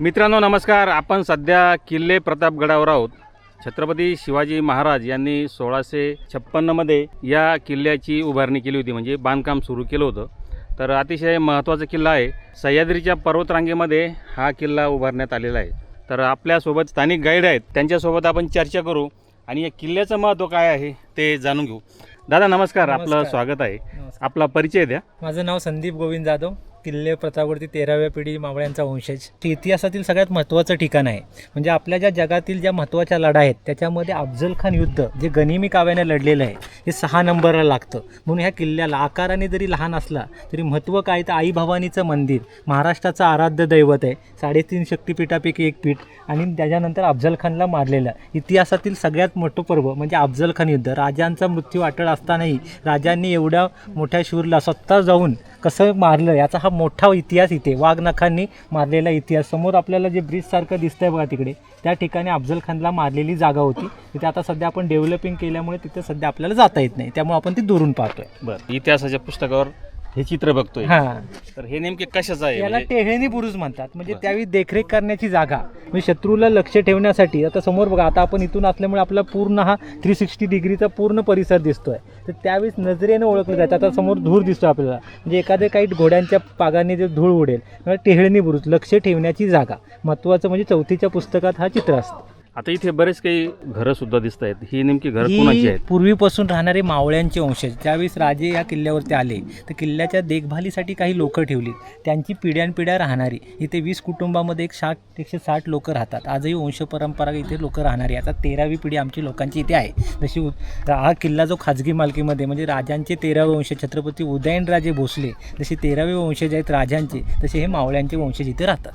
मित्रांनो नमस्कार. आपण सध्या किल्ले प्रतापगडावर आहोत. छत्रपती शिवाजी महाराज यांनी सोळाशे छप्पन्नमध्ये या किल्ल्याची उभारणी केली होती. म्हणजे बांधकाम सुरू केलं होतं. तर अतिशय महत्त्वाचा किल्ला आहे. सह्याद्रीच्या पर्वतरांगेमध्ये हा किल्ला उभारण्यात आलेला आहे. तर आपल्यासोबत स्थानिक गाईड आहेत. त्यांच्यासोबत आपण चर्चा करू. आणि या किल्ल्याचं महत्त्व काय आहे ते जाणून घेऊ. दादा नमस्कार. आपलं नमस्कार. स्वागत आहे. नमस्कार. आपला परिचय द्या. माझं नाव संदीप गोविंद जाधव. किल्ले प्रतापवरती तेराव्या पिढी मावळ्यांचा वंशज. हे इतिहासातील सगळ्यात महत्त्वाचं ठिकाण आहे. म्हणजे आपल्या ज्या जगातील ज्या महत्त्वाच्या लढा आहेत त्याच्यामध्ये अफजल खान युद्ध जे गनिमी काव्याने लढलेलं आहे हे सहा नंबरला लागतं. म्हणून ह्या किल्ल्याला आकाराने जरी लहान असला तरी महत्त्व काय तर आई भवानीचं मंदिर. महाराष्ट्राचं आराध्य दैवत आहे. साडेतीन शक्तिपीठापैकी एक पीठ आणि त्याच्यानंतर अफजल खानला मारलेलं. इतिहासातील सगळ्यात मोठं पर्व म्हणजे अफजल खान युद्ध. राजांचा मृत्यू अटळ असतानाही राजांनी एवढ्या मोठ्या शूरला स्वतः जाऊन कसं मारलं? याचा हा मोठा इतिहास इथे वाघनखांनी मारलेला इतिहास. समोर आपल्याला जे ब्रिजसारखं दिसतंय बघा तिकडे त्या ठिकाणी अफजल खानला मारलेली जागा होती. तिथे आता सध्या आपण डेव्हलपिंग केल्यामुळे तिथे सध्या आपल्याला जाता येत नाही. त्यामुळे आपण ती दुरून पाहतोय. बरं इतिहासाच्या पुस्तकावर हे चित्र बघतोय. हां. तर हे नेमके कशाचं आहे? याला म्हणजे- टेहळणी बुरुज म्हणतात. म्हणजे. त्यावेळी देखरेख करण्याची जागा. म्हणजे शत्रूला लक्ष ठेवण्यासाठी आता समोर बघा आता आपण इथून असल्यामुळे आपला पूर्ण हा थ्री सिक्स्टी डिग्रीचा पूर्ण परिसर दिसतोय. तर त्यावेळेस नजरेनं ओळखलं जायचं. आता समोर धूर दिसतो आपल्याला. म्हणजे एखाद्या काही घोड्यांच्या पागाने जे धूळ उडेल टेहळणी बुरुज लक्ष ठेवण्याची जागा. महत्त्वाचं म्हणजे चौथीच्या पुस्तकात हा चित्र असतं. आता इथे बरेच काही घरं सुद्धा दिसत आहेत. ही नेमकी घर कोणाची ही आहेत? पूर्वीपासून राहणारे मावळ्यांचे वंशज ज्यावेळेस राजे या किल्ल्यावरती आले तर किल्ल्याच्या देखभालीसाठी काही लोकं ठेवली. त्यांची पिढ्यानपिढ्या राहणारी. इथे वीस कुटुंबामध्ये एक साठ एकशे साठ लोकं राहतात. आजही वंश परंपरा इथे लोकं राहणारी आता तेरावी पिढी आमची लोकांची इथे आहे. जशी उ- हा किल्ला जो खाजगी मालकीमध्ये म्हणजे राजांचे तेरावे वंश छत्रपती उदयनराजे भोसले जसे तेरावे वंशज आहेत राजांचे तसे हे मावळ्यांचे वंशज इथे राहतात.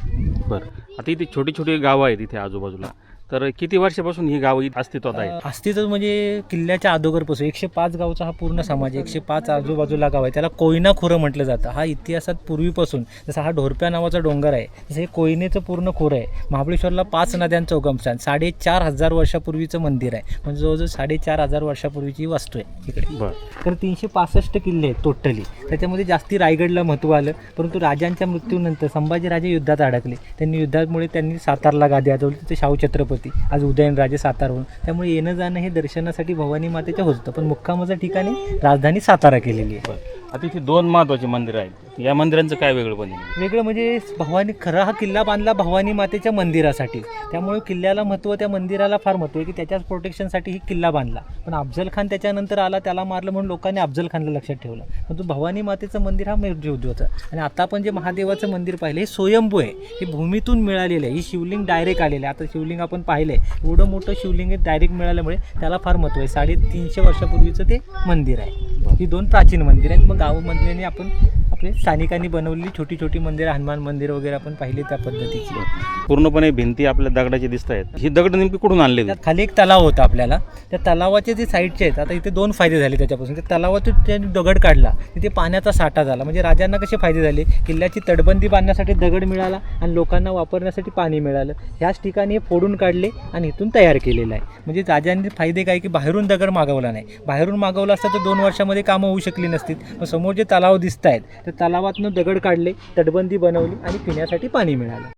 बरं. आता इथे छोटी छोटी गावं आहेत इथे आजूबाजूला. तर किती वर्षापासून ही गावं इथे अस्तित्वात आहेत? अस्तित्व म्हणजे किल्ल्याच्या अगोदरपासून एकशे पाच गावचा हा पूर्ण समाज आहे एकशे पाच आजूबाजूला गाव आहे. त्याला कोयना खोरं म्हटलं जातं. हा इतिहासात पूर्वीपासून जसं हा ढोरप्या नावाचा डोंगर आहे तसं हे कोयनेचं पूर्ण खोरं आहे. महाबळेश्वरला पाच नद्यांचं उगमस्थान साडेचार हजार वर्षापूर्वीचं मंदिर आहे. म्हणजे जवळजवळ साडेचार हजार वर्षापूर्वीची वास्तू आहे इकडे. बरं. तर तीनशे पासष्ट किल्ले आहेत टोटली त्याच्यामध्ये जास्ती रायगडला महत्त्व आलं परंतु राजांच्या मृत्यूनंतर संभाजीराजे युद्धात अडकले. त्यांनी युद्धामुळे त्यांनी सातारला गादी आजवली तिथे शाहू छत्रपती होती. आज उदयनराजे सातारहून त्यामुळे येणं जाणं हे दर्शनासाठी भवानी मातेच्या होतं. पण मुक्कामाच्या ठिकाणी राजधानी सातारा केलेली आहे. आता इथे दोन महत्त्वाचे मंदिरं आहेत. या मंदिरांचं काय वेगळं पण वेगळं म्हणजे भवानी खरा हा किल्ला बांधला भवानी मातेच्या मंदिरासाठी. त्यामुळे किल्ल्याला महत्त्व त्या मंदिराला फार महत्त्व आहे की त्याच्याच प्रोटेक्शनसाठी ही किल्ला बांधला. पण अफजल खान त्याच्यानंतर आला त्याला मारलं म्हणून लोकांनी अफजल खानला लक्षात ठेवलं. पण तो भवानी मातेचं मंदिर हा होतं. आणि आता आपण जे महादेवाचं मंदिर पाहिलं हे स्वयंभू आहे. हे भूमीतून मिळालेलं आहे. ही शिवलिंग डायरेक्ट आलेलं आहे. आता शिवलिंग आपण पाहिलं आहे एवढं मोठं शिवलिंग हे डायरेक्ट मिळाल्यामुळे त्याला फार महत्त्व आहे. साडेतीनशे वर्षापूर्वीचं ते मंदिर आहे. ही दोन प्राचीन मंदिर आहेत. मग गावामधल्याने आपण आपले स्थानिकांनी बनवलेली छोटी छोटी मंदिरं हनुमान मंदिर वगैरे आपण पाहिली त्या पद्धतीची. पूर्णपणे भिंती आपल्या दगडाची दिसत आहेत. ही दगड नेमकी कुठून आणले त्यात खाली एक तलाव होता आपल्याला. त्या तलावाचे जे साईडचे आहेत आता इथे दोन फायदे झाले त्याच्यापासून. त्या तलावातून त्यांनी दगड काढला तिथे पाण्याचा साठा झाला. म्हणजे राजांना कसे फायदे झाले? किल्ल्याची तटबंदी बांधण्यासाठी दगड मिळाला आणि लोकांना वापरण्यासाठी पाणी मिळालं. ह्याच ठिकाणी हे फोडून काढले आणि इथून तयार केलेलं आहे. म्हणजे राजांनी फायदे काय की बाहेरून दगड मागवला नाही. बाहेरून मागवला असता तर दोन वर्षामध्ये कामं होऊ शकली नसतील. पण समोर जे तलाव दिसत आहेत त्या तलावातनं दगड काढले तटबंदी बनवली आणि पिण्यासाठी पाणी मिळालं.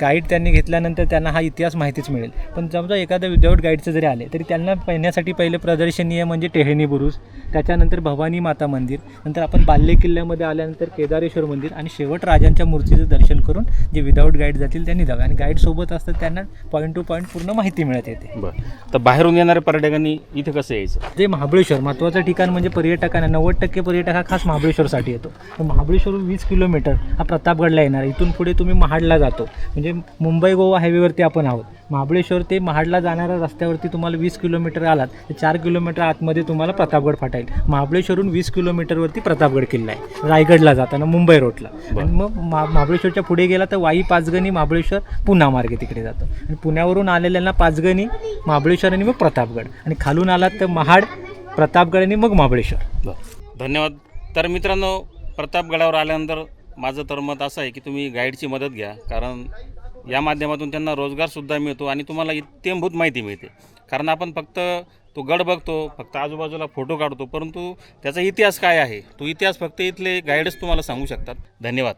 गाईड त्यांनी घेतल्यानंतर त्यांना हा इतिहास माहितीच मिळेल. पण समजा एखाद्या विदाऊट गाईडचं जरी आले तरी त्यांना पाहण्यासाठी पहिले प्रदर्शनीय म्हणजे टेहणी बुरुज त्याच्यानंतर भवानी माता मंदिर नंतर आपण बाल्य किल्ल्यामध्ये आल्यानंतर केदारेश्वर मंदिर आणि शेवट राजांच्या मूर्तीचं दर्शन करून जे विदाऊट गाईड जातील त्यांनी जावे. आणि गाईड सोबत असतात त्यांना पॉईंट टू पॉईंट पूर्ण माहिती मिळत येते. बरं. तर बाहेरून येणाऱ्या पर्यटकांनी इथे कसं यायचं? जे महाबळेश्वर महत्त्वाचं ठिकाण म्हणजे पर्यटकांना नव्वद टक्के पर्यटक हा खास महाबळेश्वरसाठी येतो. तर महाबळेश्वरहून वीस किलोमीटर हा प्रतापगडला येणार. इथून पुढे तुम्ही महाडला जातो. म्हणजे मुंबई गोवा हायवेवरती आपण आहोत. महाबळेश्वर ते महाडला जाणाऱ्या रस्त्यावरती तुम्हाला वीस किलोमीटर आलात तर चार किलोमीटर आतमध्ये तुम्हाला प्रतापगड फाटा येईल. महाबळेश्वरहून वीस किलोमीटरवरती प्रतापगड किल्ला आहे रायगडला जाताना मुंबई रोडला. आणि मग मा महाबळेश्वरच्या पुढे गेला तर वाई पाचगणी महाबळेश्वर पुन्हा मार्गे तिकडे जातो. आणि पुण्यावरून आलेल्यांना पाचगणी महाबळेश्वर आणि मग प्रतापगड. आणि खालून आलात तर महाड प्रतापगड आणि मग महाबळेश्वर. धन्यवाद. तर मित्रांनो प्रतापगडावर आल्यानंतर माझं तर मत असं आहे की तुम्ही गाईडची मदत घ्या कारण या माध्यमातून त्यांना रोजगारसुद्धा मिळतो आणि तुम्हाला इत्यंभूत माहिती मिळते. कारण आपण फक्त तो गड बघतो फक्त आजूबाजूला फोटो काढतो परंतु त्याचा इतिहास काय आहे? तो इतिहास फक्त इथले गाईडच तुम्हाला सांगू शकतात. धन्यवाद.